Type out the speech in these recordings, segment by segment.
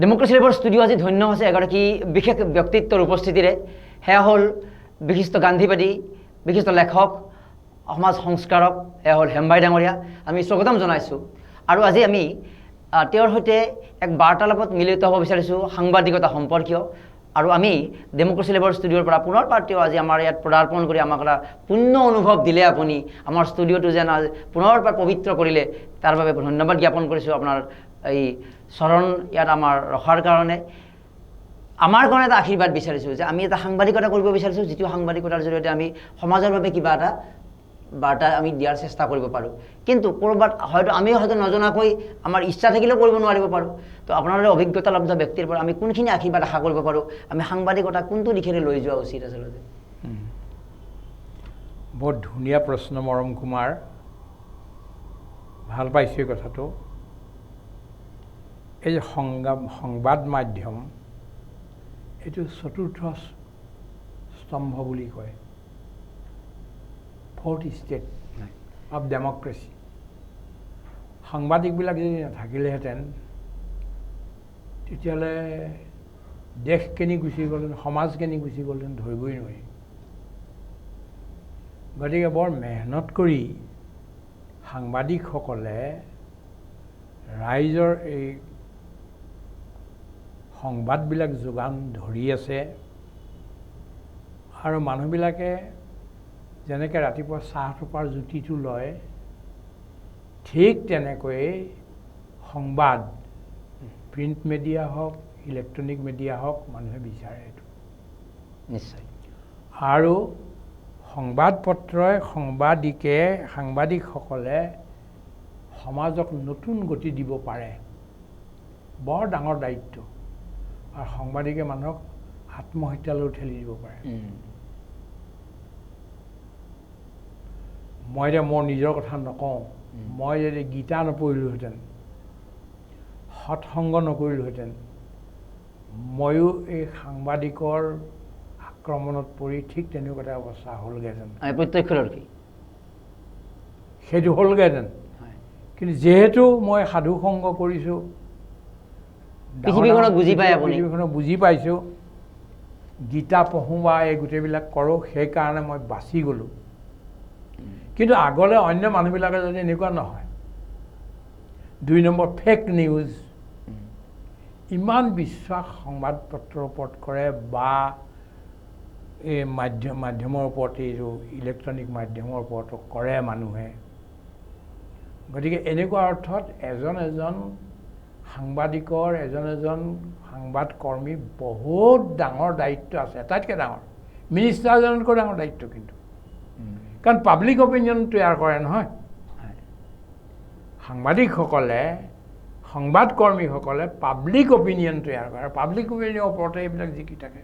Democracy labour studio আজি ধন্য হৈছে এগৰাকী বিশেষ ব্যক্তিত্বৰ উপস্থিতিৰে। সেয়া হ'ল বিশিষ্ট গান্ধীবাদী, বিশিষ্ট লেখক, সমাজ সংস্কাৰক এয়া হ'ল হেমবাই ডাঙৰীয়া। আমি স্বাগতম জনাইছোঁ। আৰু আজি আমি তেওঁৰ সৈতে এক বাৰ্তালাপত মিলিত হ'ব বিচাৰিছোঁ সাংবাদিকতা সম্পৰ্কীয়। আৰু আমি ডেম'ক্ৰেচি লেবৰ ষ্টুডিঅ'ৰ পৰা পুনৰবাৰ তেওঁ আজি আমাৰ ইয়াত পদাৰ্পণ কৰি আমাক এটা পুণ্য অনুভৱ দিলে আপুনি। আমাৰ ষ্টুডিঅ'টো যেন পুনৰবাৰ পবিত্ৰ কৰিলে, তাৰ বাবে ধন্যবাদ জ্ঞাপন কৰিছোঁ আপোনাৰ এই চৰণ ইয়াত আমাৰ ৰখাৰ কাৰণে আমাৰ কাৰণে এটা আশীৰ্বাদ বিচাৰিছোঁ যে আমি এটা সাংবাদিকতা কৰিব বিচাৰিছোঁ যিটো সাংবাদিকতাৰ জৰিয়তে আমি সমাজৰ বাবে কিবা এটা বাৰ্তা আমি দিয়াৰ চেষ্টা কৰিব পাৰোঁ। কিন্তু ক'ৰবাত হয়তো আমি হয়তো নজনাকৈ আমাৰ ইচ্ছা থাকিলেও কৰিব নোৱাৰিব পাৰোঁ। তো আপোনাৰ দৰে অভিজ্ঞতালব্ধ ব্যক্তিৰ পৰা আমি কোনখিনি আশীৰ্বাদ আশা কৰিব পাৰোঁ আমি সাংবাদিকতা কোনটো দিশেৰে লৈ যোৱা উচিত আচলতে? বৰ ধুনীয়া প্ৰশ্ন মৰম কুমাৰ। ভাল পাইছোঁ এই কথাটো। এই যে সংবাদ মাধ্যম এইটো চতুৰ্থ স্তম্ভ বুলি কয়। ফৰ্থ ষ্টেট অফ ডেমক্ৰেচি সাংবাদিকবিলাক যদি নাথাকিলেহেঁতেন তেতিয়াহ'লে দেশ কেনি গুচি গ'লহেঁতেন সমাজ কেনি গুচি গ'লহেঁতেন ধৰিবই নোৱাৰি। গতিকে বৰ মেহনত কৰি সাংবাদিকসকলে ৰাইজৰ এই সংবাদবিলাক যোগান ধৰি আছে। আৰু মানুহবিলাকে যেনেকৈ ৰাতিপুৱা চাহটোপাৰ জুতিটো লয় ঠিক তেনেকৈয়ে সংবাদ প্ৰিণ্ট মিডিয়া হওক ইলেক্ট্ৰনিক মিডিয়া হওক মানুহে বিচাৰে এইটো। নিশ্চয়। আৰু সংবাদ পত্ৰই সাংবাদিকে সাংবাদিকসকলে সমাজক নতুন গতি দিব পাৰে। বৰ ডাঙৰ দায়িত্ব। আৰু সাংবাদিকে মানুহক আত্মহত্যালৈ ঠেলি দিব পাৰে। মই এতিয়া মোৰ নিজৰ কথা নকওঁ। মই যদি গীতা নপঢ়িলোহেঁতেন সৎসংগ নকৰিলোহেঁতেন ময়ো এই সাংবাদিকৰ আক্ৰমণত পৰি ঠিক তেনেকুৱা এটা অৱস্থা হ'লগৈহেঁতেন আমি প্ৰত্যক্ষদৰ্শী সেইটো হ'লগৈহেঁতেন কিন্তু যিহেতু মই সাধু সংগ কৰিছোঁ পৃথিৱীখনক বুজি পায় আপুনি। পৃথিৱীখনক বুজি পাইছোঁ গীতা পঢ়োঁ বা এই গোটেইবিলাক কৰোঁ সেইকাৰণে মই বাচি গ'লোঁ কিন্তু আগলৈ অন্য মানুহবিলাকে যদি এনেকুৱা নহয় দুই নম্বৰ ফেক নিউজ। ইমান বিশ্বাস সংবাদ পত্ৰৰ ওপৰত কৰে বা এই মাধ্যম মাধ্যমৰ ওপৰত এইটো ইলেক্ট্ৰনিক মাধ্যমৰ ওপৰতো কৰে মানুহে গতিকে এনেকুৱা অৰ্থত এজন এজন সাংবাদিকৰ এজন এজন সংবাদ কৰ্মী বহুত ডাঙৰ দায়িত্ব আছে আটাইতকৈ ডাঙৰ। মিনিষ্টাৰজনতকৈ ডাঙৰ দায়িত্ব কিন্তু। কাৰণ পাব্লিক অপিনিয়ন তৈয়াৰ কৰে নহয়। হয়। সাংবাদিকসকলে সংবাদ কৰ্মীসকলে পাব্লিক অপিনিয়ন তৈয়াৰ কৰে। আৰু পাব্লিক অপিনিয়নৰ ওপৰতে এইবিলাক জিকি থাকে.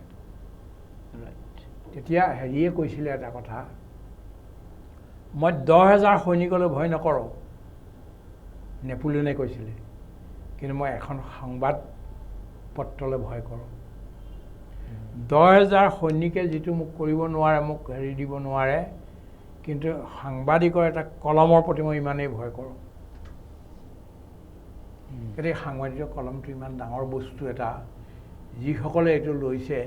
তেতিয়া হেৰিয়ে কৈছিলে এটা কথা মই দহ হেজাৰ সৈনিকলৈ ভয় নকৰোঁ নেপোলিয়নে কৈছিলে। কিন্তু মই এখন সংবাদ পত্ৰলৈ ভয় কৰোঁ দহ হেজাৰ সৈনিকে যিটো মোক কৰিব নোৱাৰে মোক হেৰি দিব নোৱাৰে কিন্তু সাংবাদিকৰ এটা কলমৰ প্ৰতি মই ইমানেই ভয় কৰোঁ। গতিকে সাংবাদিকৰ কলমটো ইমান ডাঙৰ বস্তু এটা যিসকলে এইটো লৈছে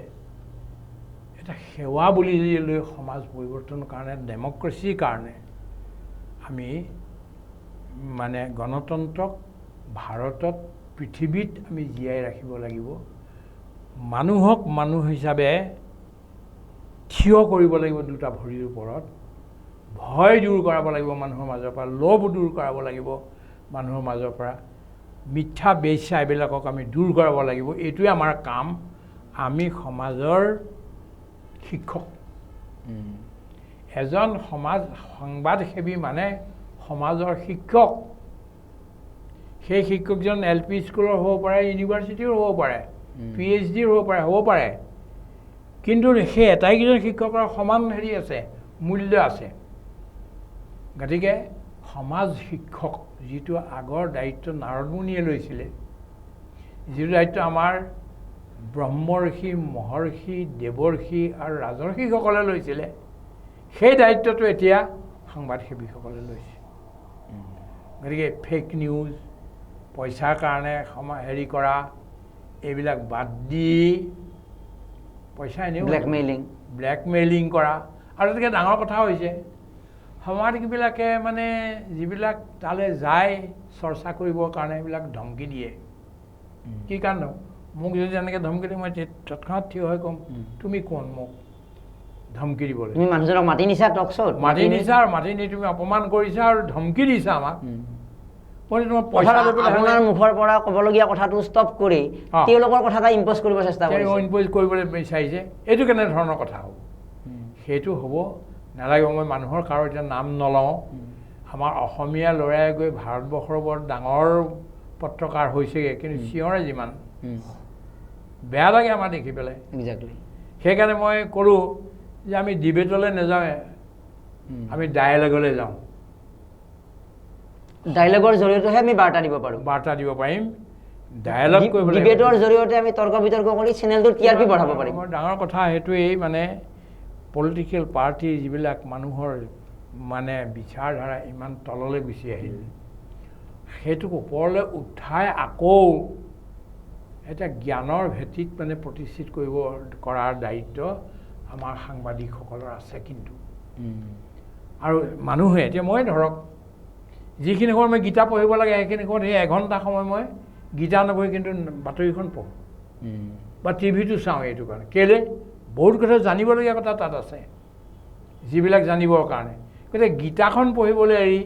এটা সেৱা বুলি যদি লৈ সমাজ পৰিৱৰ্তনৰ কাৰণে ডেমক্ৰেচিৰ কাৰণে আমি মানে গণতন্ত্ৰক ভাৰতত পৃথিৱীত আমি জীয়াই ৰাখিব লাগিব। মানুহক মানুহ হিচাপে থিয় কৰিব লাগিব দুটা ভৰিৰ ওপৰত। ভয় দূৰ কৰাব লাগিব মানুহৰ মাজৰ পৰা লোভ দূৰ কৰাব লাগিব মানুহৰ মাজৰ পৰা। মিথ্যা বেশ্যা এইবিলাকক আমি দূৰ কৰাব লাগিব। এইটোৱে আমাৰ কাম। আমি সমাজৰ শিক্ষক। এজন সমাজ সংবাদসেৱী মানে সমাজৰ শিক্ষক। সেই শিক্ষকজন এল পি স্কুলৰ হ'ব পাৰে ইউনিভাৰ্চিটিৰ হ'ব পাৰে। পি এইচ ডিৰ হ'ব পাৰে হ'ব পাৰে কিন্তু সেই এটাইকেইজন শিক্ষকৰ সমান হেৰি আছে মূল্য আছে গতিকে সমাজ শিক্ষক যিটো আগৰ দায়িত্ব নাৰদমুনিয়ে লৈছিলে যিটো দায়িত্ব আমাৰ ব্ৰহ্মৰ্ষি মহৰ্ষি দেৱৰ্ষি আৰু ৰাজৰ্ষিসকলে লৈছিলে সেই দায়িত্বটো এতিয়া সংবাদসেৱীসকলে লৈছে। গতিকে ফেক নিউজ পইচাৰ কাৰণে সমা হেৰি কৰা এইবিলাক বাদ দি পইচা এনেও ব্লেকমেইলিং ব্লেকমেইলিং কৰা। আৰু তাতকৈ ডাঙৰ কথা হৈছে। সাংবাদিকবিলাকে মানে যিবিলাক তালৈ যায় চৰ্চা কৰিবৰ কাৰণে সেইবিলাক ধমকি দিয়ে। কি কাৰণ মোক যদি এনেকৈ ধমকি দিয়ে মই তৎক্ষণাত থিয় হৈ ক'ম। তুমি কোন মোক ধমকি দিবলৈ? তুমি মানুহজনক মাতি নিছা টক শ্ব'ত মাতি নিছা আৰু মাতি নি তুমি অপমান কৰিছা আৰু ধমকি দিছা আমাক। আপোনাৰ মুখৰ পৰা ক'বলগীয়া কথাটো ষ্টপ কৰি। তেওঁলোকৰ কথা এটা ইম্প'জ কৰিব চেষ্টা কৰিছে। ইম্প'জ কৰিবলৈ বিচাৰিছে। এইটো কেনেধৰণৰ কথা হ'ব? সেইটো হ'ব নালাগিব মই মানুহৰ কাৰো এতিয়া নাম নলওঁ। আমাৰ অসমীয়া ল'ৰাই গৈ ভাৰতবৰ্ষৰ বৰ ডাঙৰ পত্ৰকাৰ হৈছেগৈ কিন্তু চিঞৰে যিমান। বেয়া লাগে আমাৰ দেখি পেলাই। একজেক্টলি সেইকাৰণে মই কৰোঁ যে আমি ডিবেটলৈ নাযাওঁৱে আমি ডায়েলগলৈ যাওঁ। ডাইলগৰ জৰিয়তেহে আমি বাৰ্তা দিব পাৰোঁ। বাৰ্তা দিব পাৰিম। ডায়েলগ কৰিব। ডিবেটৰ জৰিয়তে আমি তৰ্ক বিতৰ্ক কৰি চেনেলটোৰ টি আৰ পি বঢ়াব পাৰিম। ডাঙৰ- ডাঙৰ কথা সেইটোৱেই মানে পলিটিকেল পাৰ্টিৰ যিবিলাক মানুহৰ মানে বিচাৰধাৰা ইমান তললৈ গুচি আহিল সেইটোক ওপৰলৈ উঠাই আকৌ এটা জ্ঞানৰ ভেটিত মানে প্ৰতিষ্ঠিত কৰিব কৰাৰ দায়িত্ব আমাৰ সাংবাদিকসকলৰ আছে কিন্তু। আৰু মানুহে এতিয়া মই ধৰক যিখিনি সময় মই গীতা পঢ়িব লাগে সেইখিনি সময়ত সেই এঘণ্টা সময় মই গীতা নপঢ়ি কিন্তু বাতৰিখন পঢ়োঁ। বা টিভিটো চাওঁ এইটো কাৰণে। কেলৈ? বহুত কথা জানিবলগীয়া কথা তাত আছে। যিবিলাক জানিবৰ কাৰণে। গতিকে গীতাখন পঢ়িবলৈ এৰি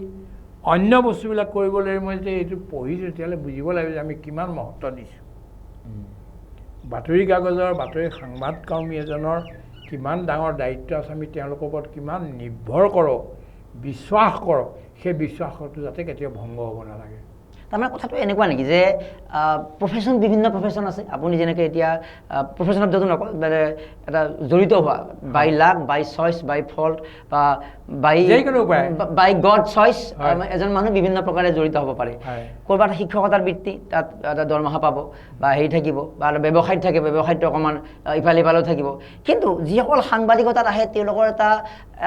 অন্য বস্তুবিলাক কৰিবলৈ এৰি মই যেতিয়া এইটো পঢ়িছোঁ তেতিয়াহ'লে বুজিব লাগিব যে আমি কিমান মহত্ব দিছোঁ। বাতৰি কাগজৰ বাতৰি সাংবাদ কৰ্মী এজনৰ কিমান ডাঙৰ দায়িত্ব আছে আমি তেওঁলোকৰ ওপৰত কিমান নিৰ্ভৰ কৰোঁ বিশ্বাস কৰোঁ। সেই বিশ্বাসটো যাতে কেতিয়াও ভংগ হ'ব নালাগে তাৰমানে কথাটো এনেকুৱা নেকি যে প্ৰফেশ্যন বিভিন্ন প্ৰফেশ্যন আছে আপুনি যেনেকৈ এতিয়া প্ৰফেশ্যনত যদি নকয় মানে এটা জড়িত হোৱা by luck by choice by fault বা বাই। By god choice. এজন মানুহ বিভিন্ন প্ৰকাৰে জড়িত হ'ব পাৰে। ক'ৰবাত শিক্ষকতাৰ বৃত্তি তাত এটা দৰমহা পাব বা হেৰি থাকিব বা এটা ব্যৱসায়ত থাকে ব্যৱসায়টো অকণমান ইফালে ইফালেও থাকিব কিন্তু যিসকল সাংবাদিকতাত আহে তেওঁলোকৰ এটা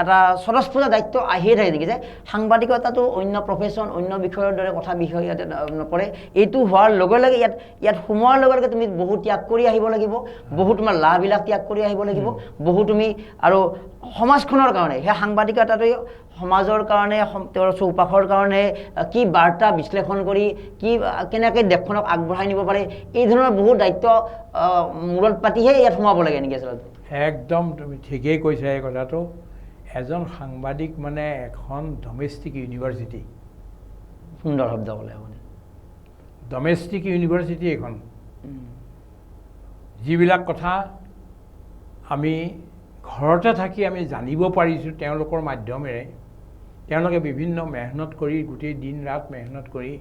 এটা স্বতঃস্ফূৰ্ত দায়িত্ব আহিয়ে থাকে যে সাংবাদিকতাটো অন্য প্ৰফেশ্যন অন্য বিষয়ৰ দৰে কথা বিষয় ইয়াতে নপৰে। এইটো হোৱাৰ লগে লগে ইয়াত ইয়াত সোমোৱাৰ লগে লগে তুমি বহু ত্যাগ কৰি আহিব লাগিব বহু তোমাৰ লাভবিলাক ত্যাগ কৰি আহিব লাগিব বহু তুমি আৰু সমাজখনৰ কাৰণে সেই সাংবাদিকতাটোৱে সমাজৰ কাৰণে তেওঁৰ চৌপাশৰ কাৰণে কি বাৰ্তা বিশ্লেষণ কৰি কি কেনেকৈ দেশখনক আগবঢ়াই নিব পাৰে এই ধৰণৰ বহু দায়িত্ব মূৰত পাতিহে ইয়াত সোমাব লাগে নেকি আচলতে? একদম তুমি ঠিকেই কৈছা এই কথাটো। এজন সাংবাদিক মানে এখন ডমেষ্টিক ইউনিভাৰ্চিটি সুন্দৰ শব্দ ক'লে আপুনি। ডমেষ্টিক ইউনিভাৰ্চিটি এখন। যিবিলাক কথা আমি ঘৰতে থাকি আমি জানিব পাৰিছোঁ তেওঁলোকৰ মাধ্যমেৰে তেওঁলোকে বিভিন্ন মেহনত কৰি গোটেই দিন ৰাত মেহনত কৰি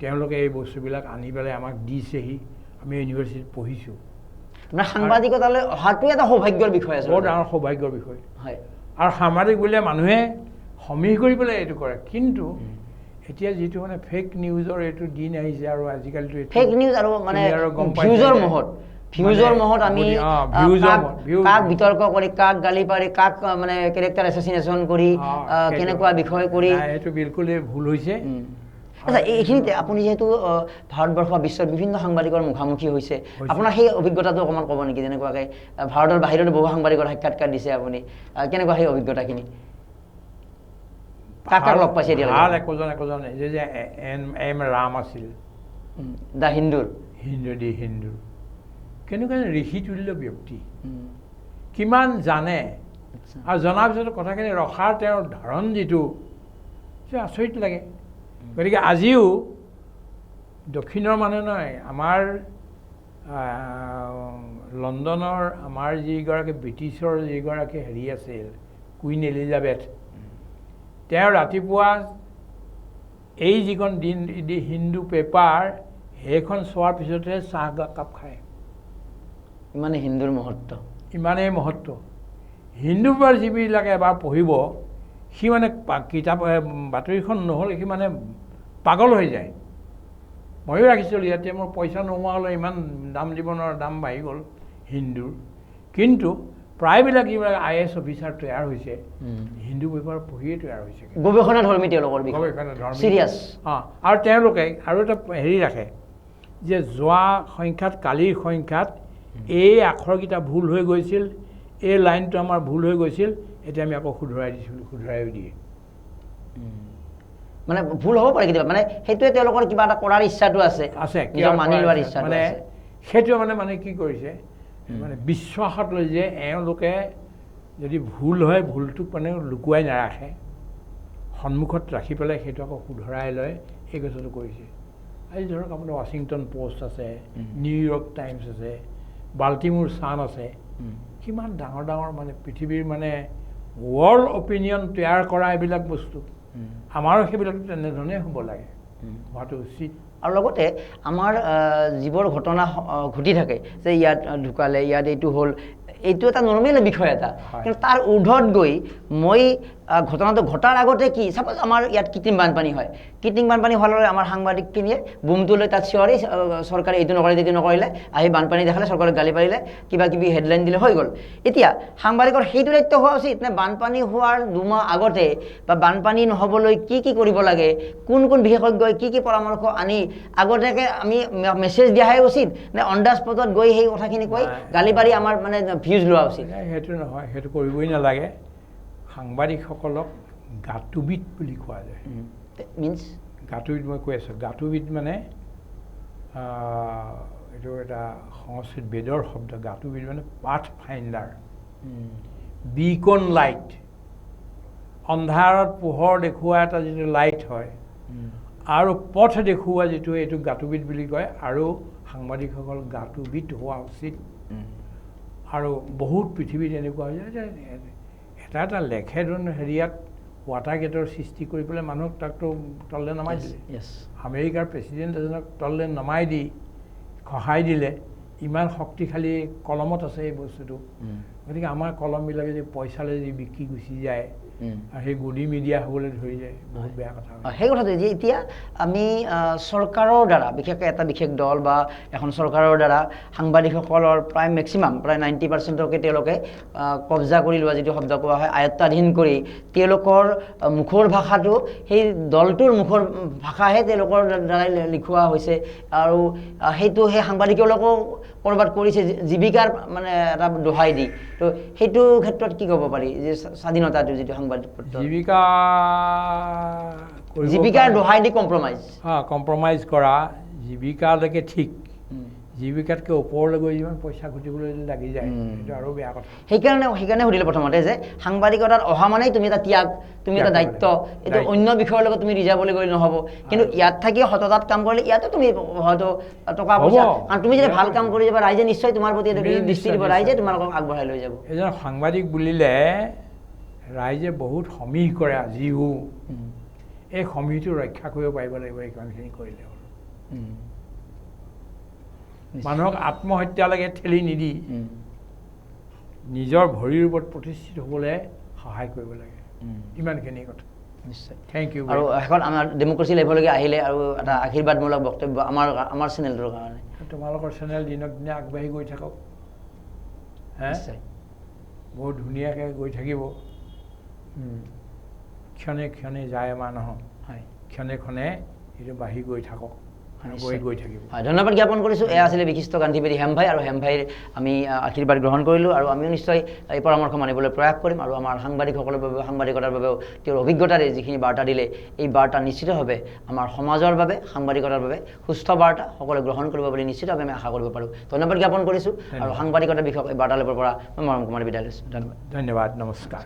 তেওঁলোকে এই বস্তুবিলাক আনি পেলাই আমাক দিছেহি আমি ইউনিভাৰ্চিটিত পঢ়িছোঁ। সাংবাদিকতালৈ অহাটোৱে এটা সৌভাগ্যৰ বিষয় আছে বৰ ডাঙৰ সৌভাগ্যৰ বিষয়। হয়। আৰু সাংবাদিক বুলিলে মানুহে সমীহ কৰি পেলাই এইটো কৰে। কিন্তু এতিয়া যিটো মানে ফেক নিউজৰ এইটো দিন আহিছে আৰু আজিকালিতো এইটো ফেক নিউজ আৰু মানে ভিউজৰ যে মহত ভিউজৰ মানে মহত আমি কাক- বিতৰ্ক কৰি কাক গালি পাৰি কাক মানে কেৰেক্টাৰ এছাচিনেশ্যন কৰি কেনেকুৱা বিষয় কৰি সেইটো বিলকুলেই ভুল হৈছে। আচ্ছা এই- এইখিনিতে আপুনি যিহেতু ভাৰতবৰ্ষ বা বিশ্বৰ বিভিন্ন সাংবাদিকৰ মুখামুখি হৈছে। আপোনাৰ সেই অভিজ্ঞতাটো অকণমান ক'ব নেকি? যেনেকুৱাকৈ ভাৰতৰ বাহিৰতো বহু সাংবাদিকৰ সাক্ষাৎকাৰ দিছে আপুনি। কেনেকুৱা সেই অভিজ্ঞতাখিনি? কাক কাক ভাল- লগ পাইছে? ভাল একোজন একোজন যে এম এম ৰাম আছিল। দ্য হিন্দুৰ। হিন্দু দি হিন্দু। কেনেকুৱা এজন ঋষিতুল্য ব্যক্তি। কিমান জানে। আৰু জনাৰ পিছতো কথাখিনি ৰখাৰ তেওঁৰ ধৰণ যিটো আচৰিত লাগে। গতিকে আজিও দক্ষিণৰ মানুহ নহয় আমাৰ লণ্ডনৰ আমাৰ যিগৰাকী ব্ৰিটিছৰ যিগৰাকী হেৰি আছিল কুইন এলিজাবেথ তেওঁ ৰাতিপুৱা এই যিখন দিন দি হিন্দু পেপাৰ সেইখন চোৱাৰ পিছতহে চাহ কাপ খায়। ইমানে হিন্দুৰ মহত্ব। ইমানেই মহত্ব। হিন্দু পেপাৰ যিবিলাকে এবাৰ পঢ়িব সি মানে কিতাপ বাতৰিখন নহ'লে সি মানে পাগল হৈ যায়। ময়ো ৰাখিছিলোঁ ইয়াতে মোৰ পইচা নোহোৱা হ'লে ইমান দাম নোৱাৰা দাম বাঢ়ি গ'ল হিন্দুৰ। কিন্তু প্ৰায়বিলাক যিবিলাক আই এছ অফিচাৰ তৈয়াৰ হৈছে হিন্দু পেপাৰ পঢ়িয়ে তৈয়াৰ হৈছে গৱেষণা ধৰ্মী তেওঁলোকৰ গৱেষণা ধৰ্মী। চিৰিয়াছ অঁ আৰু তেওঁলোকে আৰু এটা হেৰি ৰাখে যে যোৱা সংখ্যাত কালিৰ সংখ্যাত এই আখৰকেইটা ভুল হৈ গৈছিল এই লাইনটো আমাৰ ভুল হৈ গৈছিল এতিয়া আমি আকৌ শুধৰাই দিছোঁ বুলি শুধৰাই দিয়ে মানে ভুল হ'ব পাৰে কেতিয়াবা মানে সেইটোৱে তেওঁলোকৰ কিবা এটা কৰাৰ ইচ্ছাটো আছে আছে নিজৰ মানি লোৱাৰ আছে? ইচ্ছাটো মানে সেইটোৱে মানে মানে কি কৰিছে মানে বিশ্বাসত লৈ যে এওঁলোকে যদি ভুল হয় ভুলটোক মানে লুকুৱাই নাৰাখে সন্মুখত ৰাখি পেলাই সেইটো আকৌ শুধৰাই লয় এই কথাটো কৰিছে আজি ধৰক আপোনাৰ ৱাশ্বিংটন পোষ্ট আছে। নিউয়ৰ্ক টাইমছ আছে বাল্টিমোৰ ছান আছে। কিমান ডাঙৰ ডাঙৰ মানে পৃথিৱীৰ মানে ৱৰ্ল্ড অপিনিয়ন তৈয়াৰ কৰা এইবিলাক বস্তু। আমাৰো সেইবিলাক তেনেধৰণেই হ'ব লাগে। হোৱাটো উচিত। আৰু লগতে আমাৰ যিবোৰ ঘটনা ঘটি থাকে যে ইয়াত ঢুকালে ইয়াত এইটো হ'ল এইটো এটা নৰ্মেল বিষয় এটা। কিন্তু তাৰ ঊৰ্ধত গৈ মই ঘটনাটো ঘটাৰ আগতে কি চাপ'জ আমাৰ ইয়াত কৃত্ৰিম বানপানী হয়। কৃত্ৰিম বানপানী হোৱাৰ লগে আমাৰ সাংবাদিকখিনিয়ে বুমটো লৈ তাত চিঞৰি চৰকাৰে এইটো নকৰিলে এইটো নকৰিলে আহি বানপানী দেখালে চৰকাৰে গালি পাৰিলে কিবা কিবি হেডলাইন দিলে হৈ গ'ল। এতিয়া সাংবাদিকৰ সেইটো দায়িত্ব হোৱা উচিত নে বানপানী হোৱাৰ দুমাহ আগতে বা বানপানী নহ'বলৈ কি কি কৰিব লাগে কোন কোন বিশেষজ্ঞই কি কি পৰামৰ্শ আনি আগতীয়াকৈ আমি মেছেজ দিয়াহে উচিত নে অন দ্য স্পটত গৈ সেই কথাখিনি কৈ গালি পাৰি আমাৰ মানে ভিউজ লোৱা উচিত। সেইটো নহয় সেইটো কৰিবই নালাগে। সাংবাদিকসকলক গাঁতুবিদ বুলি কোৱা যায়। মিনছ গাঁতুবিদ মই কৈ আছোঁ। গাঁতুবিদ মানে এইটো এটা সংস্কৃত বেদৰ শব্দ। গাঁতুবিদ মানে পাথ ফাইণ্ডাৰ বিকন লাইট। অন্ধাৰত পোহৰ দেখুওৱা এটা যিটো লাইট হয় আৰু পথ দেখুওৱা যিটো এইটো গাঁতুবিদ বুলি কয়। আৰু সাংবাদিকসকল গাঁতুবিদ হোৱা উচিত। আৰু বহুত পৃথিৱীত এনেকুৱা হৈ যায় যে এটা এটা লেখে ধৰণ হেৰিয়াত ৱাটাৰ গেটৰ সৃষ্টি কৰি পেলাই মানুহক তাকতো তললৈ নমাই দিলে। আমেৰিকাৰ প্ৰেচিডেণ্ট এজনক তললৈ নমাই দি সহায় দিলে ইমান শক্তিশালী কলমত আছে এই বস্তুটো। গতিকে আমাৰ কলমবিলাকে যে পইচালৈ যি বিকি গুচি যায় আৰু সেই গদি মিডিয়া হ'বলৈ ধৰি যায় বহুত বেয়া কথা সেই কথাটো যে এতিয়া আমি চৰকাৰৰ দ্বাৰা বিশেষকৈ এটা বিশেষ দল বা এখন চৰকাৰৰ দ্বাৰা সাংবাদিকসকলৰ প্ৰায় মেক্সিমাম প্ৰায় নাইণ্টি পাৰ্চেণ্টকে তেওঁলোকে কব্জা কৰি লোৱা যিটো শব্দ কোৱা হয় আয়ত্তাধীন কৰি তেওঁলোকৰ মুখৰ ভাষাটো সেই দলটোৰ মুখৰ ভাষাহে তেওঁলোকৰ দ্বাৰাই লিখোৱা হৈছে। আৰু সেইটো সেই সাংবাদিকসকলকো ক'ৰবাত কৰিছে জীৱিকাৰ মানে এটা দোহাই দি। তো সেইটো ক্ষেত্ৰত কি ক'ব পাৰি? যে স্বাধীনতাটো যিটো সাংবাদিক জীৱিকা জীৱিকাৰ দোহাই দি কম্প্ৰমাইজ হা কম্প্ৰমাইজ কৰা জীৱিকালৈকে ঠিক। জীৱিকাতকৈ ওপৰলৈ গৈ যিমান পইচা যদি লাগি যায়। সেইটো আৰু বেয়া কথা সেইকাৰণে সেইকাৰণে সুধিলোঁ প্ৰথমতে যে সাংবাদিকতাত অহা মানেই তুমি এটা ত্যাগ তুমি এটা দায়িত্ব এইটো। অন্য বিষয়ৰ লগত তুমি ৰিজাৰ্ভলৈ গ'লে নহ'ব কিন্তু। ইয়াত থাকি সততাত কাম কৰিলে ইয়াতো তুমি হয়তো টকা। পইচা কাৰণ তুমি যদি ভাল কাম কৰি যাবা ৰাইজে নিশ্চয় তোমাৰ প্ৰতি দৃষ্টি দিব। ৰাইজে তোমালোকক আগবঢ়াই লৈ যাব এজন সাংবাদিক বুলিলে ৰাইজে বহুত সমীহ কৰে আজিও এই সমীহটো ৰক্ষা কৰিব পাৰিব লাগিব এই কামখিনি কৰিলে হ'ল। মানুহক আত্মহত্যালৈকে ঠেলি নিদি। নিজৰ ভৰিৰ ওপৰত প্ৰতিষ্ঠিত হ'বলৈ সহায় কৰিব লাগে। ইমানখিনি কথা। নিশ্চয়। থেংক ইউ আৰু এখন আমাৰ ডেম'ক্ৰেচি লাইভলৈকে আহিলে আৰু এটা আশীৰ্বাদমূলক বক্তব্য আমাৰ আমাৰ চেনেলটোৰ কাৰণে। তোমালোকৰ চেনেল দিনক দিনে আগবাঢ়ি গৈ থাকক। নিশ্চয়। বহুত ধুনীয়াকৈ গৈ থাকিব। ক্ষণে ক্ষণে যায় মানুহ হয়। ক্ষণে ক্ষণে এইটো বাঢ়ি গৈ থাকক। হয় ধন্যবাদ জ্ঞাপন কৰিছোঁ। এয়া আছিলে বিশিষ্ট গান্ধীবাদী হেমভাই আৰু হেমভাইৰ আমি আহ, আশীৰ্বাদ গ্ৰহণ কৰিলোঁ আৰু আমিও নিশ্চয় এই পৰামৰ্শ মানিবলৈ প্ৰয়াস কৰিম আৰু আমাৰ সাংবাদিকসকলৰ বাবেও সাংবাদিকতাৰ বাবেও তেওঁৰ অভিজ্ঞতাৰে যিখিনি বাৰ্তা দিলে এই বাৰ্তা নিশ্চিতভাৱে আমাৰ সমাজৰ বাবে সাংবাদিকতাৰ বাবে সুস্থ বাৰ্তা সকলোৱে গ্ৰহণ কৰিব বুলি নিশ্চিতভাৱে আমি আশা কৰিব পাৰোঁ। ধন্যবাদ জ্ঞাপন কৰিছোঁ আৰু। সাংবাদিকতা বিষয়ক এই বাৰ্তালাপৰ পৰা মই মৰম কুমাৰ বিদায় লৈছোঁ। ধন্যবাদ। ধন্যবাদ নমস্কাৰ।